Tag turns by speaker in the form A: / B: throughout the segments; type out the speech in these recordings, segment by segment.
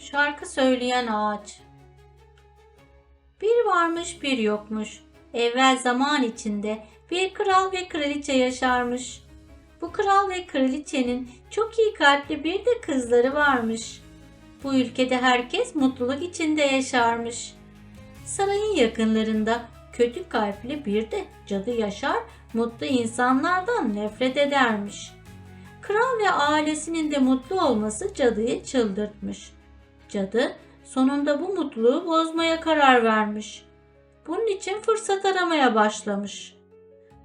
A: Şarkı söyleyen ağaç. Bir varmış bir yokmuş. Evvel zaman içinde bir kral ve kraliçe yaşarmış. Bu kral ve kraliçenin çok iyi kalpli bir de kızları varmış. Bu ülkede herkes mutluluk içinde yaşarmış. Sarayın yakınlarında kötü kalpli bir de cadı yaşar, mutlu insanlardan nefret edermiş. Kral ve ailesinin de mutlu olması cadıyı çıldırtmış. Cadı sonunda bu mutluluğu bozmaya karar vermiş. Bunun için fırsat aramaya başlamış.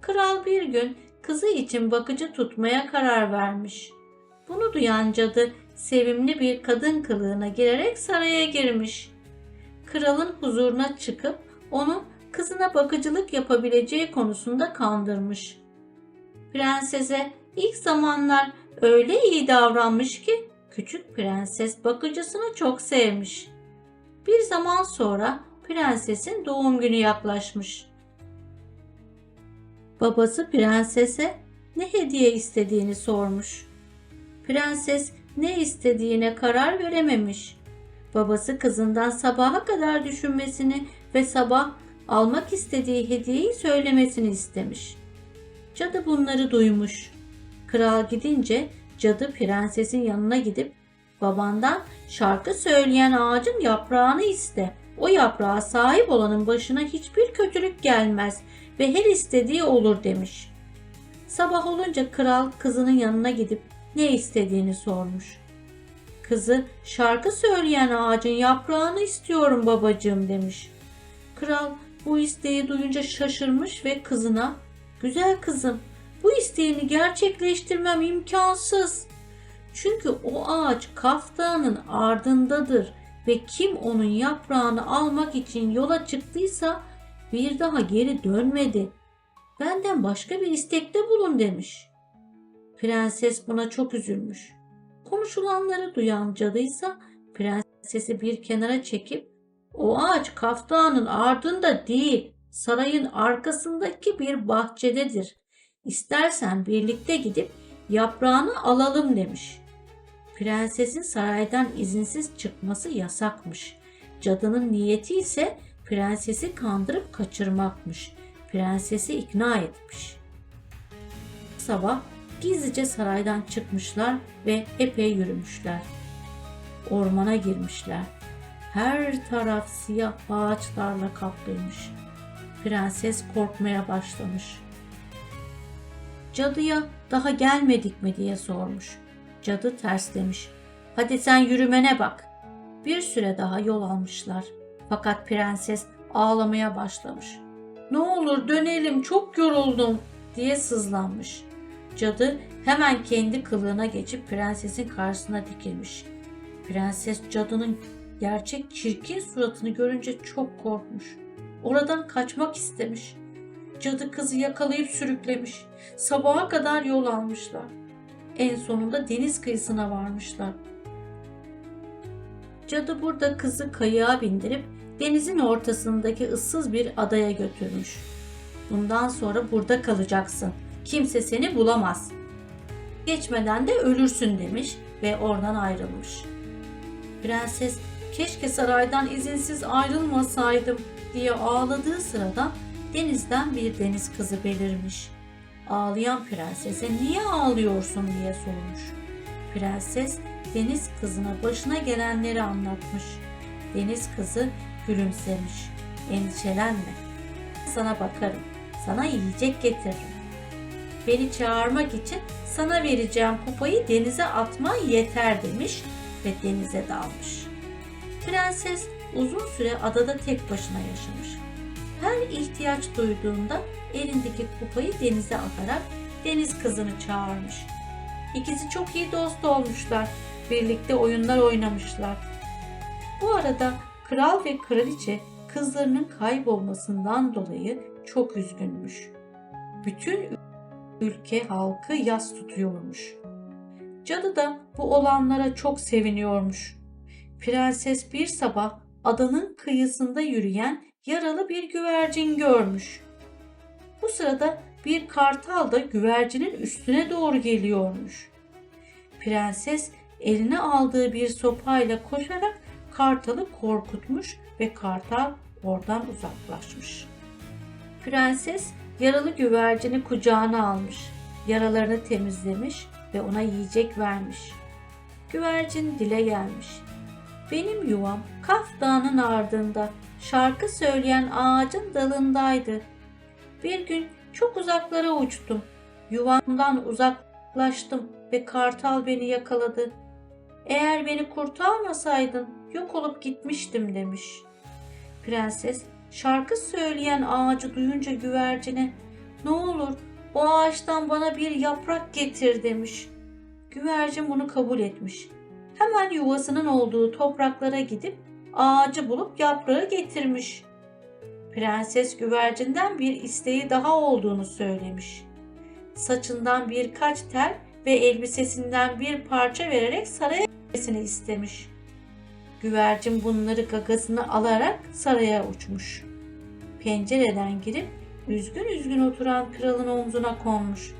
A: Kral bir gün kızı için bakıcı tutmaya karar vermiş. Bunu duyan cadı sevimli bir kadın kılığına girerek saraya girmiş. Kralın huzuruna çıkıp onu kızına bakıcılık yapabileceği konusunda kandırmış. Prensese ilk zamanlar öyle iyi davranmış ki küçük prenses bakıcısını çok sevmiş. Bir zaman sonra prensesin doğum günü yaklaşmış. Babası prensese ne hediye istediğini sormuş. Prenses ne istediğine karar verememiş. Babası kızından sabaha kadar düşünmesini ve sabah almak istediği hediyeyi söylemesini istemiş. Cadı bunları duymuş. Kral gidince cadı prensesin yanına gidip babandan şarkı söyleyen ağacın yaprağını iste. O yaprağa sahip olanın başına hiçbir kötülük gelmez ve her istediği olur demiş. Sabah olunca kral kızının yanına gidip ne istediğini sormuş. Kızı şarkı söyleyen ağacın yaprağını istiyorum babacığım demiş. Kral bu isteği duyunca şaşırmış ve kızına güzel kızım isteğini gerçekleştirmem imkansız. Çünkü o ağaç Kaf Dağı'nın ardındadır ve kim onun yaprağını almak için yola çıktıysa bir daha geri dönmedi. Benden başka bir istekte bulun demiş. Prenses buna çok üzülmüş. Konuşulanları duyan cadıysa prensesi bir kenara çekip o ağaç Kaf Dağı'nın ardında değil sarayın arkasındaki bir bahçededir. İstersen birlikte gidip yaprağını alalım demiş. Prensesin saraydan izinsiz çıkması yasakmış. Cadının niyeti ise prensesi kandırıp kaçırmakmış. Prensesi ikna etmiş. Sabah gizlice saraydan çıkmışlar ve epey yürümüşler. Ormana girmişler. Her taraf siyah ağaçlarla kaplıymış. Prenses korkmaya başlamış. Cadıya daha gelmedik mi diye sormuş. Cadı ters demiş. Hadi sen yürümene bak. Bir süre daha yol almışlar. Fakat prenses ağlamaya başlamış. Ne olur dönelim çok yoruldum diye sızlanmış. Cadı hemen kendi kılığına geçip prensesin karşısına dikilmiş. Prenses cadının gerçek çirkin suratını görünce çok korkmuş. Oradan kaçmak istemiş. Cadı kızı yakalayıp sürüklemiş. Sabaha kadar yol almışlar. En sonunda deniz kıyısına varmışlar. Cadı burada kızı kayığa bindirip denizin ortasındaki ıssız bir adaya götürmüş. Bundan sonra burada kalacaksın. Kimse seni bulamaz. Geçmeden de ölürsün demiş ve oradan ayrılmış. Prenses keşke saraydan izinsiz ayrılmasaydım diye ağladığı sırada denizden bir deniz kızı belirmiş. Ağlayan prensese niye ağlıyorsun diye sormuş. Prenses deniz kızına başına gelenleri anlatmış. Deniz kızı gülümsemiş. Endişelenme. Sana bakarım. Sana yiyecek getiririm. Beni çağırmak için sana vereceğim kupayı denize atman yeter demiş ve denize dalmış. Prenses uzun süre adada tek başına yaşamış. Her ihtiyaç duyduğunda elindeki kupayı denize atarak deniz kızını çağırmış. İkisi çok iyi dost olmuşlar. Birlikte oyunlar oynamışlar. Bu arada kral ve kraliçe kızlarının kaybolmasından dolayı çok üzgünmüş. Bütün ülke halkı yas tutuyormuş. Cadı da bu olanlara çok seviniyormuş. Prenses bir sabah adanın kıyısında yürüyen yaralı bir güvercin görmüş. Bu sırada bir kartal da güvercinin üstüne doğru geliyormuş. Prenses eline aldığı bir sopayla koşarak kartalı korkutmuş ve kartal oradan uzaklaşmış. Prenses yaralı güvercini kucağına almış, yaralarını temizlemiş ve ona yiyecek vermiş. Güvercin dile gelmiş. Benim yuvam Kaf Dağı'nın ardında şarkı söyleyen ağacın dalındaydı. Bir gün çok uzaklara uçtum. Yuvamdan uzaklaştım ve kartal beni yakaladı. Eğer beni kurtarmasaydın yok olup gitmiştim demiş. Prenses şarkı söyleyen ağacı duyunca güvercine ne olur o ağaçtan bana bir yaprak getir demiş. Güvercin bunu kabul etmiş. Hemen yuvasının olduğu topraklara gidip ağacı bulup yaprağı getirmiş. Prenses güvercinden bir isteği daha olduğunu söylemiş. Saçından birkaç tel ve elbisesinden bir parça vererek saraya gitmesini istemiş. Güvercin bunları gagasına alarak saraya uçmuş. Pencereden girip üzgün üzgün oturan kralın omzuna konmuş.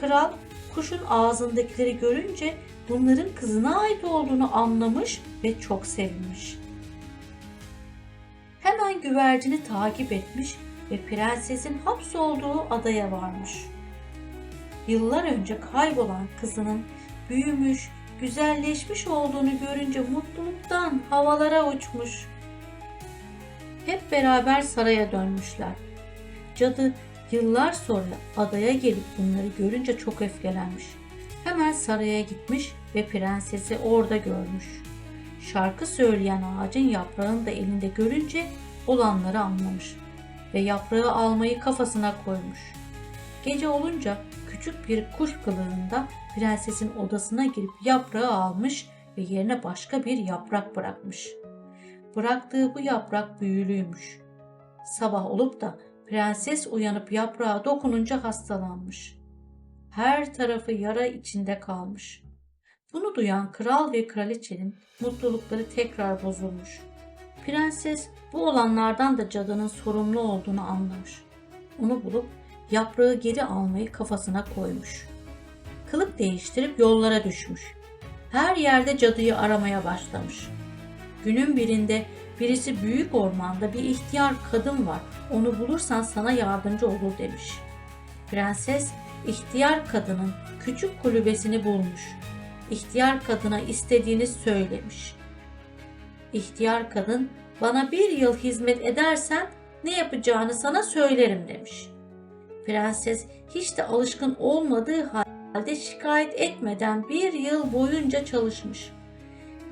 A: Kral kuşun ağzındakileri görünce bunların kızına ait olduğunu anlamış ve çok sevinmiş. Hemen güvercini takip etmiş ve prensesin hapsolduğu adaya varmış. Yıllar önce kaybolan kızının büyümüş, güzelleşmiş olduğunu görünce mutluluktan havalara uçmuş. Hep beraber saraya dönmüşler. Cadı yıllar sonra adaya gelip bunları görünce çok öfkelenmiş. Hemen saraya gitmiş ve prensesi orada görmüş. Şarkı söyleyen ağacın yaprağını da elinde görünce olanları anlamış ve yaprağı almayı kafasına koymuş. Gece olunca küçük bir kuş kılığında prensesin odasına girip yaprağı almış ve yerine başka bir yaprak bırakmış. Bıraktığı bu yaprak büyülüymüş. Sabah olup da prenses uyanıp yaprağa dokununca hastalanmış. Her tarafı yara içinde kalmış. Bunu duyan kral ve kraliçenin mutlulukları tekrar bozulmuş. Prenses bu olanlardan da cadının sorumlu olduğunu anlamış. Onu bulup yaprağı geri almayı kafasına koymuş. Kılık değiştirip yollara düşmüş. Her yerde cadıyı aramaya başlamış. Günün birinde birisi büyük ormanda bir ihtiyar kadın var. Onu bulursan sana yardımcı olur demiş. Prenses ihtiyar kadının küçük kulübesini bulmuş. İhtiyar kadına istediğini söylemiş. İhtiyar kadın bana bir yıl hizmet edersen ne yapacağını sana söylerim demiş. Prenses hiç de alışkın olmadığı halde şikayet etmeden bir yıl boyunca çalışmış.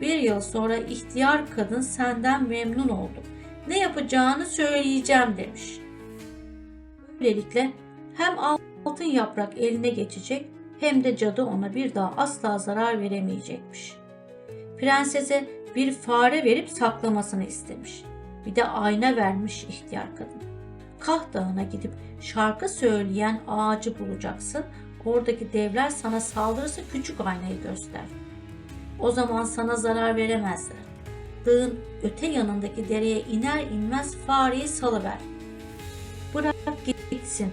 A: Bir yıl sonra ihtiyar kadın senden memnun oldum. Ne yapacağını söyleyeceğim demiş. Böylelikle hem altın yaprak eline geçecek hem de cadı ona bir daha asla zarar veremeyecekmiş. Prensese bir fare verip saklamasını istemiş. Bir de ayna vermiş ihtiyar kadın. Kah Dağı'na gidip şarkı söyleyen ağacı bulacaksın. Oradaki devler sana saldırırsa küçük aynayı göster. O zaman sana zarar veremezler. Dağın öte yanındaki dereye iner inmez fareyi salıver. Bırak gitsin.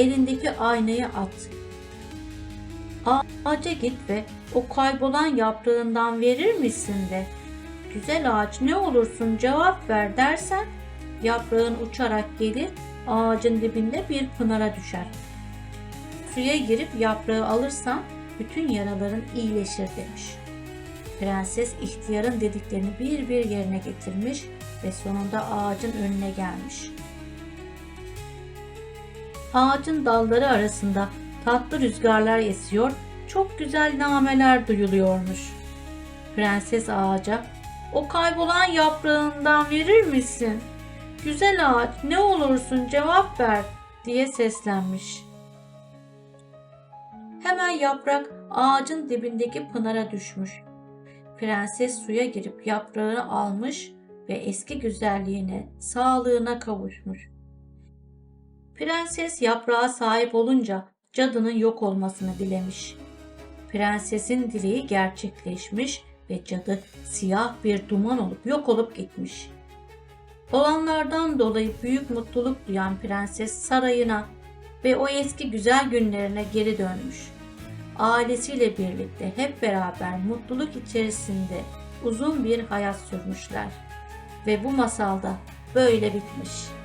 A: Elindeki aynayı at. Ağaca git ve o kaybolan yaprağından verir misin de. Güzel ağaç ne olursun cevap ver dersen yaprağın uçarak gelir ağacın dibinde bir pınara düşer. Suya girip yaprağı alırsan bütün yaraların iyileşir demiş. Prenses ihtiyarın dediklerini bir bir yerine getirmiş ve sonunda ağacın önüne gelmiş. Ağacın dalları arasında tatlı rüzgarlar esiyor, çok güzel nameler duyuluyormuş. Prenses ağaca, o kaybolan yaprağından verir misin? Güzel ağaç ne olursun cevap ver diye seslenmiş. Hemen yaprak ağacın dibindeki pınara düşmüş. Prenses suya girip yaprağını almış ve eski güzelliğine, sağlığına kavuşmuş. Prenses yaprağa sahip olunca cadının yok olmasını dilemiş. Prensesin dileği gerçekleşmiş ve cadı siyah bir duman olup yok olup gitmiş. Olanlardan dolayı büyük mutluluk duyan prenses sarayına ve o eski güzel günlerine geri dönmüş. ailesiyle birlikte hep beraber mutluluk içerisinde uzun bir hayat sürmüşler. Ve bu masalda böyle bitmiş.